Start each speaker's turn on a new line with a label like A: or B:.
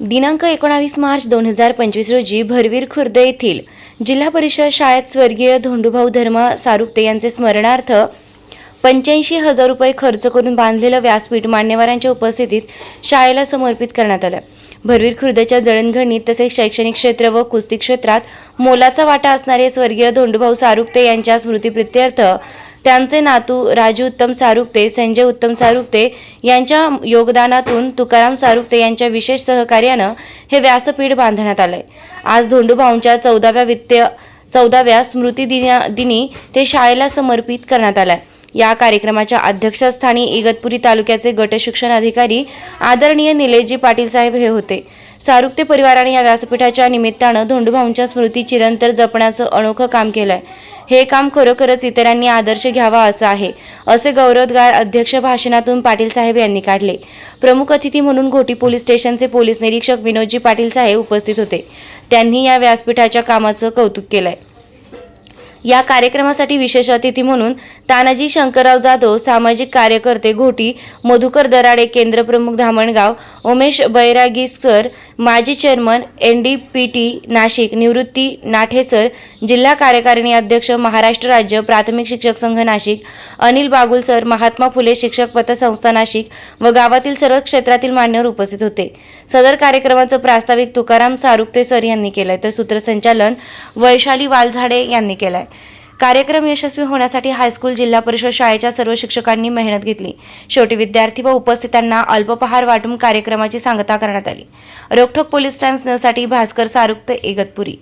A: दिनांक एकोणावीस मार्च दोन हजार पंचवीस रोजी भरवीर खुर्द येथील जिल्हा परिषद शाळेत स्वर्गीय धोंडूभाऊ धर्म सारुप्ते यांचे स्मरणार्थ पंच्याऐंशी हजार रुपये खर्च करून बांधलेलं व्यासपीठ मान्यवरांच्या उपस्थितीत शाळेला समर्पित करण्यात आलं. भरवीर खुर्दच्या जळणघडणीत तसेच शैक्षणिक क्षेत्र व कुस्ती क्षेत्रात मोलाचा वाटा असणारे स्वर्गीय धोंडूभाऊ सारुप्ते यांच्या स्मृतीप्रित्यर्थ त्यांचे नातू राजू उत्तम सारुक्ते संजय उत्तम सारुक्ते यांच्या योगदानातून तुकाराम सारुक्ते यांच्या विशेष सहकार्यानं हे व्यासपीठ बांधण्यात आलंय. आज धोंडूभाऊंच्या चौदाव्या वित्तीय चौदाव्या स्मृती दिना दिनी ते शाळेला समर्पित करण्यात आलाय. या कार्यक्रमाच्या अध्यक्षस्थानी इगतपुरी तालुक्याचे गट शिक्षण अधिकारी आदरणीय निलेशजी पाटील साहेब हे होते. सारुक्ते परिवाराने या व्यासपीठाच्या निमित्तानं धोंडूभाऊंच्या स्मृती चिरंतर जपण्याचं अनोखं काम केलंय. हे काम खरोखरच इतरांनी आदर्श घ्यावा असं आहे असे गौरवोद्गार अध्यक्ष भाषणातून पाटील साहेब यांनी काढले. प्रमुख अतिथी म्हणून घोटी पोलीस स्टेशनचे पोलीस निरीक्षक विनोदजी पाटील साहेब उपस्थित होते. त्यांनी या व्यासपीठाच्या कामाचं कौतुक केलंय. या कार्यक्रमासाठी विशेष अतिथी म्हणून तानाजी शंकरराव जाधव सामाजिक कार्यकर्ते घोटी मधुकर दराडे केंद्रप्रमुख धामणगाव उमेश बैरागी सर माजी chairman N D P T Nashik Nivrutti Nathe sir जिल्हा कार्यकारिणी अध्यक्ष महाराष्ट्र राज्य प्राथमिक शिक्षक संघ नाशिक अनिल बागुल सर महात्मा फुले शिक्षक पतसंस्था नाशिक व गावातील सर्व क्षेत्रातील मान्यवर उपस्थित होते. सदर कार्यक्रमाचं प्रास्ताविक तुकाराम सारुक्ते सर यांनी केलंय. तर सूत्रसंचालन वैशाली वालझाडे यांनी केलंय. कार्यक्रम यशस्वी होण्यासाठी हायस्कूल जिल्हा परिषद शाळेच्या सर्व शिक्षकांनी मेहनत घेतली. शेवटी विद्यार्थी व उपस्थितांना अल्पपहार वाटून कार्यक्रमाची सांगता करण्यात आली. रोखोक पोलीस टाइम्ससाठी भास्कर सारुक्त इगतपुरी.